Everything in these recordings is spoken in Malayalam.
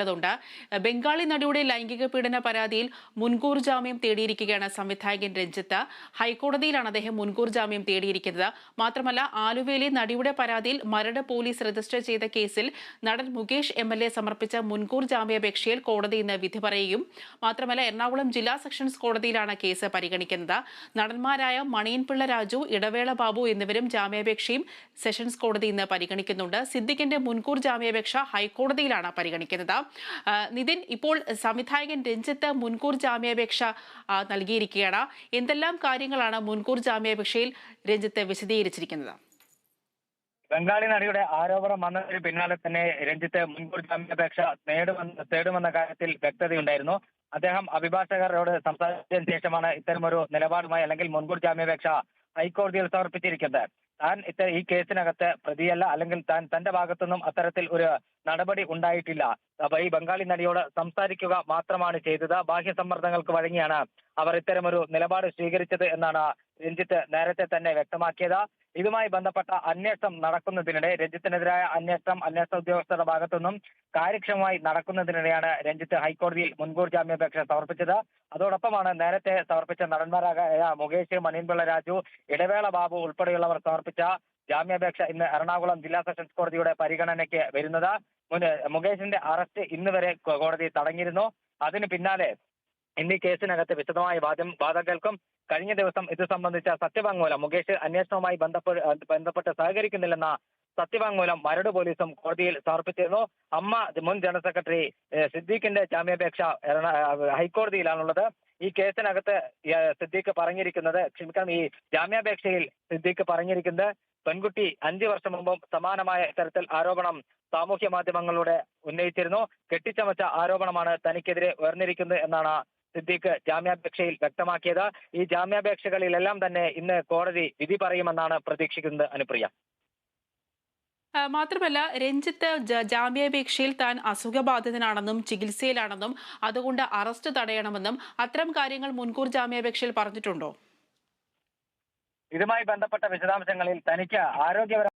ണ്ട് ബംഗാളി നടിയുടെ ലൈംഗിക പീഡന പരാതിയിൽ മുൻകൂർ ജാമ്യം തേടിയിരിക്കുകയാണ് സംവിധായകൻ രഞ്ജിത്ത്. ഹൈക്കോടതിയിലാണ് അദ്ദേഹം മുൻകൂർ ജാമ്യം തേടിയിരിക്കുന്നത്. മാത്രമല്ല ആലുവയിലെ നടിയുടെ പരാതിയിൽ മരട് പോലീസ് രജിസ്റ്റർ ചെയ്ത കേസിൽ നടൻ മുകേഷ് എം സമർപ്പിച്ച മുൻകൂർ ജാമ്യാപേക്ഷയിൽ കോടതി ഇന്ന് വിധി പറയും. മാത്രമല്ല എറണാകുളം ജില്ലാ സെഷൻസ് കോടതിയിലാണ് കേസ് പരിഗണിക്കുന്നത്. നടന്മാരായ മണിയൻപിള്ള രാജു ഇടവേള ബാബു എന്നിവരും ജാമ്യാപേക്ഷയും സെഷൻസ് കോടതി ഇന്ന് പരിഗണിക്കുന്നുണ്ട്. സിദ്ദിഖിന്റെ മുൻകൂർ ജാമ്യാപേക്ഷ ഹൈക്കോടതിയിലാണ് പരിഗണിക്കുന്നത്. നിതിൻ ഇപ്പോൾ സംവിധായകൻ രഞ്ജിത്ത് മുൻകൂർ ജാമ്യാപേക്ഷ നൽകിയിരിക്കുകയാണ്. എന്തെല്ലാം കാര്യങ്ങളാണ് മുൻകൂർ ജാമ്യാപേക്ഷയിൽ രഞ്ജിത്ത് വിശദീകരിച്ചിരിക്കുന്നത്? ബംഗാളി നടിയുടെ ആരോപണം വന്നതിന് പിന്നാലെ തന്നെ രഞ്ജിത്ത് മുൻകൂർ ജാമ്യാപേക്ഷ നേടുമെന്ന് തേടുമെന്ന കാര്യത്തിൽ വ്യക്തതയുണ്ടായിരുന്നു. അദ്ദേഹം അഭിഭാഷകരോട് സംസാരിച്ചതിന് ശേഷമാണ് ഇത്തരമൊരു നിലപാടുമായി അല്ലെങ്കിൽ മുൻകൂർ ജാമ്യാപേക്ഷ ഹൈക്കോടതിയിൽ സമർപ്പിച്ചിരിക്കുന്നത്. താൻ ഇത്ത ഈ കേസിനകത്ത് പ്രതിയല്ല അല്ലെങ്കിൽ താൻ തന്റെ ഭാഗത്തുനിന്നും അത്തരത്തിൽ ഒരു നടപടി ഉണ്ടായിട്ടില്ല. ഈ ബംഗാളി നടിയോട് സംസാരിക്കുക മാത്രമാണ് ചെയ്തത്. ബാഹ്യ സമ്മർദ്ദങ്ങൾക്ക് വഴങ്ങിയാണ് അവർ ഇത്തരമൊരു നിലപാട് സ്വീകരിച്ചത് എന്നാണ് രഞ്ജിത്ത് നേരത്തെ തന്നെ വ്യക്തമാക്കിയത്. ഇതുമായി ബന്ധപ്പെട്ട അന്വേഷണം നടക്കുന്നതിനിടെ രഞ്ജിത്തിനെതിരായ അന്വേഷണം അന്വേഷണ ഉദ്യോഗസ്ഥരുടെ ഭാഗത്തുനിന്നും കാര്യക്ഷമമായി നടക്കുന്നതിനിടെയാണ് രഞ്ജിത്ത് ഹൈക്കോടതിയിൽ മുൻകൂർ ജാമ്യാപേക്ഷ സമർപ്പിച്ചത്. അതോടൊപ്പമാണ് നേരത്തെ സമർപ്പിച്ച നടന്മാരായ മുകേഷ് മണിയൻപിള്ള രാജു ഇടവേള ബാബു ഉൾപ്പെടെയുള്ളവർ സമർപ്പിച്ച ജാമ്യാപേക്ഷ ഇന്ന് എറണാകുളം ജില്ലാ സെഷൻസ് കോടതിയുടെ പരിഗണനയ്ക്ക് വരുന്നത്. മുകേഷിന്റെ അറസ്റ്റ് ഇന്ന് വരെ കോടതി തടഞ്ഞിരുന്നു. അതിന് പിന്നാലെ ഇന്ന് ഈ കേസിനകത്ത് വിശദമായ വാദം വാദം കേൾക്കും കഴിഞ്ഞ ദിവസം ഇത് സംബന്ധിച്ച സത്യവാങ്മൂലം മുകേഷ് അന്വേഷണവുമായി ബന്ധപ്പെട്ട് സഹകരിക്കുന്നില്ലെന്ന സത്യവാങ്മൂലം മരട് പോലീസും കോടതിയിൽ സമർപ്പിച്ചിരുന്നു. അമ്മ മുൻ ജനറൽ സെക്രട്ടറി സിദ്ദീഖിന്റെ ജാമ്യാപേക്ഷ ഹൈക്കോടതിയിലാണുള്ളത്. ഈ കേസിനകത്ത് സിദ്ദീഖ് പറഞ്ഞിരിക്കുന്നത് ക്ഷമിക്കണം ഈ ജാമ്യാപേക്ഷയിൽ സിദ്ദീഖ് പറഞ്ഞിരിക്കുന്നത് പെൺകുട്ടി അഞ്ചു വർഷം മുമ്പും സമാനമായ ഇത്തരത്തിൽ ആരോപണം സാമൂഹ്യ മാധ്യമങ്ങളിലൂടെ ഉന്നയിച്ചിരുന്നു. കെട്ടിച്ചമച്ച ആരോപണമാണ് തനിക്കെതിരെ ഉയർന്നിരിക്കുന്നത് എന്നാണ് സിദ്ദീഖ് ജാമ്യാപേക്ഷയിൽ വ്യക്തമാക്കിയത്. ഈ ജാമ്യാപേക്ഷകളിലെല്ലാം തന്നെ ഇന്ന് കോടതി വിധി പറയുമെന്നാണ് പ്രതീക്ഷിക്കുന്നത് അനുപ്രിയ. മാത്രമല്ല രഞ്ജിത്ത് ജാമ്യാപേക്ഷയിൽ താൻ അസുഖബാധിതനാണെന്നും ചികിത്സയിലാണെന്നും അതുകൊണ്ട് അറസ്റ്റ് തടയണമെന്നും അത്തരം കാര്യങ്ങൾ മുൻകൂർ ജാമ്യാപേക്ഷയിൽ പറഞ്ഞിട്ടുണ്ടോ? ഇതുമായി ബന്ധപ്പെട്ട വിശദാംശങ്ങളിൽ തനിക്ക് ആരോഗ്യപര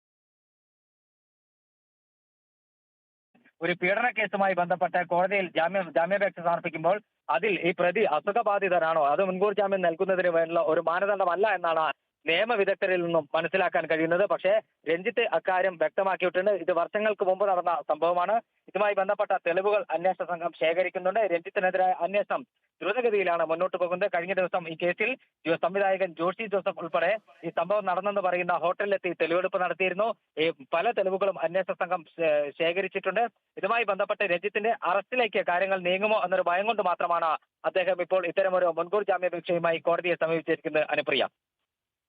ഒരു പീഡന കേസുമായി ബന്ധപ്പെട്ട് കോടതിയിൽ ജാമ്യം ജാമ്യാപേക്ഷ സമർപ്പിക്കുമ്പോൾ അതിൽ ഈ പ്രതി അസുഖബാധിതനാണോ? അത് മുൻകൂർ ജാമ്യം നൽകുന്നതിന് വേണ്ടിയുള്ള ഒരു മാനദണ്ഡമല്ല എന്നാണ് നിയമവിദഗ്ധരിൽ നിന്നും മനസ്സിലാക്കാൻ കഴിയുന്നത്. പക്ഷേ രഞ്ജിത്ത് അക്കാര്യം വ്യക്തമാക്കിയിട്ടുണ്ട്. ഇത് വർഷങ്ങൾക്ക് മുമ്പ് നടന്ന സംഭവമാണ്. ഇതുമായി ബന്ധപ്പെട്ട തെളിവുകൾ അന്വേഷണ സംഘം ശേഖരിക്കുന്നുണ്ട്. രഞ്ജിത്തിനെതിരായ അന്വേഷണം ദ്രുതഗതിയിലാണ് മുന്നോട്ട് പോകുന്നത്. കഴിഞ്ഞ ദിവസം ഈ കേസിൽ സംവിധായകൻ ജോഷി ജോസഫ് ഉൾപ്പെടെ ഈ സംഭവം നടന്നെന്ന് പറയുന്ന ഹോട്ടലിലെത്തി തെളിവെടുപ്പ് നടത്തിയിരുന്നു. ഈ പല തെളിവുകളും അന്വേഷണ സംഘം ശേഖരിച്ചിട്ടുണ്ട്. ഇതുമായി ബന്ധപ്പെട്ട് രഞ്ജിത്തിന്റെ അറസ്റ്റിലേക്ക് കാര്യങ്ങൾ നീങ്ങുമോ എന്നൊരു ഭയം കൊണ്ട് മാത്രമാണ് അദ്ദേഹം ഇപ്പോൾ ഇത്തരമൊരു മുൻകൂർ ജാമ്യാപേക്ഷയുമായി കോടതിയെ സമീപിച്ചിരിക്കുന്നത്. അനുപ്രിയ.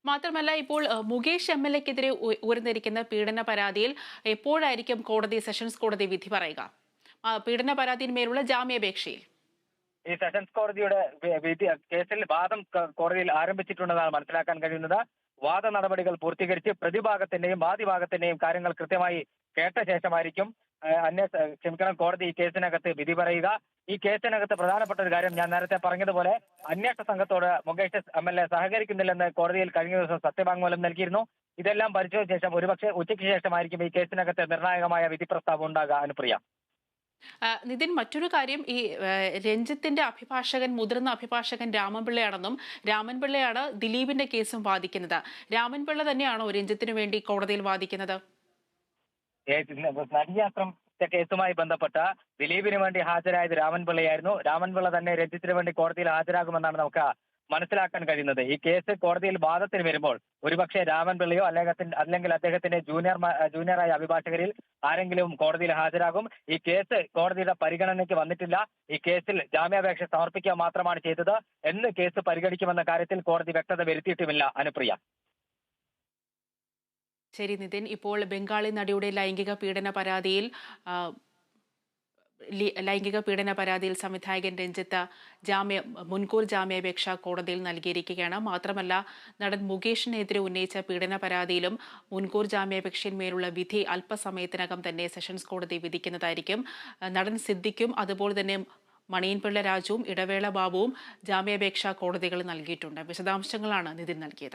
മാത്രമല്ല ഇപ്പോൾ മുകേഷ് എം എൽ എക്കെതിരെ ഉയർന്നിരിക്കുന്ന പീഡന പരാതിയിൽ എപ്പോഴായിരിക്കും കോടതി സെഷൻസ് കോടതി വിധി പറയുക? പീഡന പരാതിന്മേലുള്ള ജാമ്യാപേക്ഷയിൽ. ഈ സെഷൻസ് കോടതിയുടെ വിധി കേസിൽ വാദം കോടതിയിൽ ആരംഭിച്ചിട്ടുണ്ടെന്നാണ് മനസ്സിലാക്കാൻ കഴിയുന്നത്. വാദ നടപടികൾ പൂർത്തീകരിച്ച് പ്രതിഭാഗത്തിന്റെയും വാദിഭാഗത്തിന്റെയും കാര്യങ്ങൾ കൃത്യമായി കേട്ട ശേഷമായിരിക്കും അന്വേഷണം അന്വേഷ ക്ഷമിക്കണം കോടതി ഈ കേസിനകത്ത് വിധി പറയുക. ഈ കേസിനകത്ത് പ്രധാനപ്പെട്ട ഒരു കാര്യം ഞാൻ നേരത്തെ പറഞ്ഞതുപോലെ അന്വേഷണ സംഘത്തോട് മുകേഷ് എം എൽ എ സഹകരിക്കുന്നില്ലെന്ന് കോടതിയിൽ കഴിഞ്ഞ ദിവസം സത്യവാങ്മൂലം നൽകിയിരുന്നു. ഇതെല്ലാം പരിശോധിച്ച ശേഷം ഒരുപക്ഷെ ഉച്ചയ്ക്ക് ശേഷമായിരിക്കും ഈ കേസിനകത്ത് നിർണായകമായ വിധി പ്രസ്താവം ഉണ്ടാകുക. അനുപ്രിയ. നിതിൻ മറ്റൊരു കാര്യം ഈ രഞ്ജിത്തിന്റെ അഭിഭാഷകൻ മുതിർന്ന അഭിഭാഷകൻ രാമൻപിള്ളയാണെന്നും രാമൻപിള്ളയാണ് ദിലീപിന്റെ കേസും വാദിക്കുന്നത്. രാമൻപിള്ള തന്നെയാണോ രഞ്ജിത്തിനു വേണ്ടി കോടതിയിൽ വാദിക്കുന്നത്? കേസുമായി ബന്ധപ്പെട്ട ദിലീപിന് വേണ്ടി ഹാജരായത് രാമൻപിള്ളയായിരുന്നു രാമൻപിള്ള തന്നെ രഞ്ജിത്തിന് വേണ്ടി കോടതിയിൽ ഹാജരാകുമെന്നാണ് നമുക്ക് മനസ്സിലാക്കാൻ കഴിയുന്നത്. ഈ കേസ് കോടതിയിൽ വാദത്തിന് വരുമ്പോൾ ഒരുപക്ഷെ രാമൻപിള്ളയോ അല്ലെങ്കിൽ അല്ലെങ്കിൽ അദ്ദേഹത്തിന്റെ ജൂനിയർ ജൂനിയറായ അഭിഭാഷകരിൽ ആരെങ്കിലും കോടതിയിൽ ഹാജരാകും. ഈ കേസ് കോടതിയുടെ പരിഗണനയ്ക്ക് വന്നിട്ടില്ല. ഈ കേസിൽ ജാമ്യാപേക്ഷ സമർപ്പിക്കുക മാത്രമാണ് ചെയ്തത്. എന്ന് കേസ് പരിഗണിക്കുമെന്ന കാര്യത്തിൽ കോടതി വ്യക്തത വരുത്തിയിട്ടുമില്ല അനുപ്രിയ. ശരി നിതിൻ. ഇപ്പോൾ ബംഗാളി നടിയുടെ ലൈംഗിക പീഡന പരാതിയിൽ ലൈംഗിക പീഡന പരാതിയിൽ സംവിധായകൻ രഞ്ജിത്ത് ജാമ്യ മുൻകൂർ ജാമ്യാപേക്ഷ കോടതിയിൽ നൽകിയിരിക്കുകയാണ്. മാത്രമല്ല നടൻ മുകേഷിനെതിരെ ഉന്നയിച്ച പീഡന പരാതിയിലും മുൻകൂർ ജാമ്യാപേക്ഷയിന്മേലുള്ള വിധി അല്പസമയത്തിനകം തന്നെ സെഷൻസ് കോടതി വിധിക്കുന്നതായിരിക്കും. നടൻ സിദ്ദിഖും അതുപോലെ തന്നെ മണിയൻപിള്ള രാജുവും ഇടവേള ബാബുവും ജാമ്യാപേക്ഷ കോടതികൾ നൽകിയിട്ടുണ്ട്. വിശദാംശങ്ങളാണ് നിതിൻ നൽകിയത്.